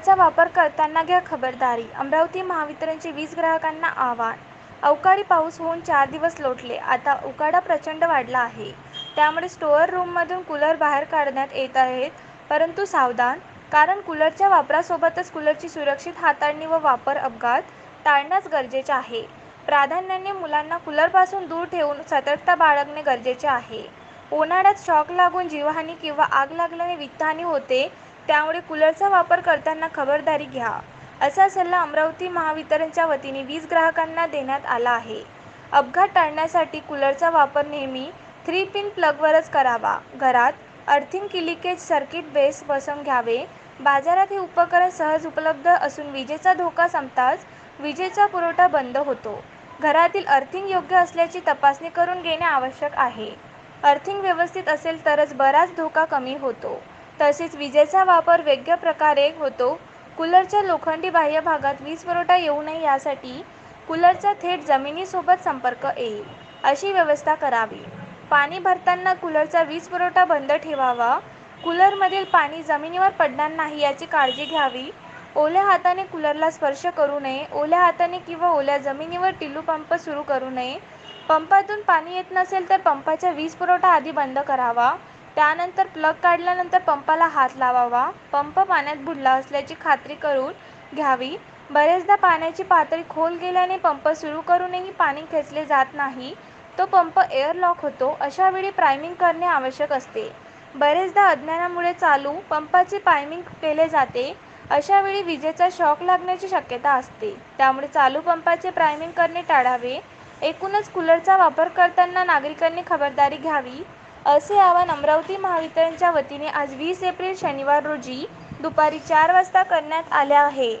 कूचा वापर करताना घ्या खबरदारी. अमरावती महावितरणचे वीज ग्राहकांना आवाहन. अवकाळी पाऊस होऊन चार दिवस लोटले. आता उकाडा प्रचंड वाढला आहे. त्यामुळे स्टोअर रूममधून कूलर बाहेर काढण्यात येत आहेत. परंतु सावधान कारण कूलरच्या वापरासोबतच कूलरची सुरक्षित हाताळणी व वापर अपघात टाळण्यास गरजेचे आहे. प्राधान्याने मुलांना कूलरपासून दूर ठेवून सतर्कता बाळगणे गरजेचे आहे. उन्हाळ्यात शॉक लागून जीवहानी किंवा आग लागल्याने वित्तहानी होते. त्यामुळे कूलरचा वापर करताना खबरदारी घ्या असा सल्ला अमरावती महावितरणच्या वतीने वीज ग्राहकांना देण्यात आला आहे. अपघात टाळण्यासाठी कूलरचा वापर नेहमी थ्री पिन प्लगवरच करावा. घरात अर्थिंग किलिकेज सर्किट बेस बसवून घ्यावे. बाजारात हे उपकरण सहज उपलब्ध असून विजेचा धोका संपताच विजेचा पुरवठा बंद होतो. घरातील अर्थिंग योग्य असल्याची तपासणी करून घेणे आवश्यक आहे. अर्थिंग व्यवस्थित असेल तरच बराच धोका कमी होतो. तसेच विजेचा वापर वेगळ्या प्रकारे होतो. कूलरच्या लोखंडी बाह्य भागात वीज पुरवठा येऊ नये यासाठी कूलरचा थेट जमिनीसोबत संपर्क येईल अशी व्यवस्था करावी. पाणी भरताना कूलरचा वीज पुरवठा बंद ठेवावा. कूलरमधील पाणी जमिनीवर पडणार नाही याची काळजी घ्यावी. ओल्या हाताने कूलरला स्पर्श करू नये. ओल्या हाताने किंवा ओल्या जमिनीवर टिलू पंप सुरू करू नये. पंपातून पाणी येत नसेल तर पंपाचा वीज पुरवठा आधी बंद करावा. त्यानंतर प्लग काढल्यानंतर पंपाला हात लावावा. पंप पाण्यात बुडला असल्याची खात्री करून घ्यावी. बरेचदा पाण्याची पातळी खोल गेल्याने पंप सुरू करूनही पाणी खेचले जात नाही. तो पंप एअरलॉक होतो अशा वेळी प्रायमिंग करणे आवश्यक असते. बरेचदा अज्ञानामुळे चालू पंपाचे प्रायमिंग केले जाते. अशा वेळी विजेचा शॉक लागण्याची शक्यता असते. त्यामुळे चालू पंपाचे प्रायमिंग करणे टाळावे. एकूणच कूलरचा वापर करताना नागरिकांनी खबरदारी घ्यावी. असे आवाहन अमरावती महावितरणच्या वतीने आज वीस एप्रिल शनिवार रोजी दुपारी चार वाजता करण्यात आले आहे.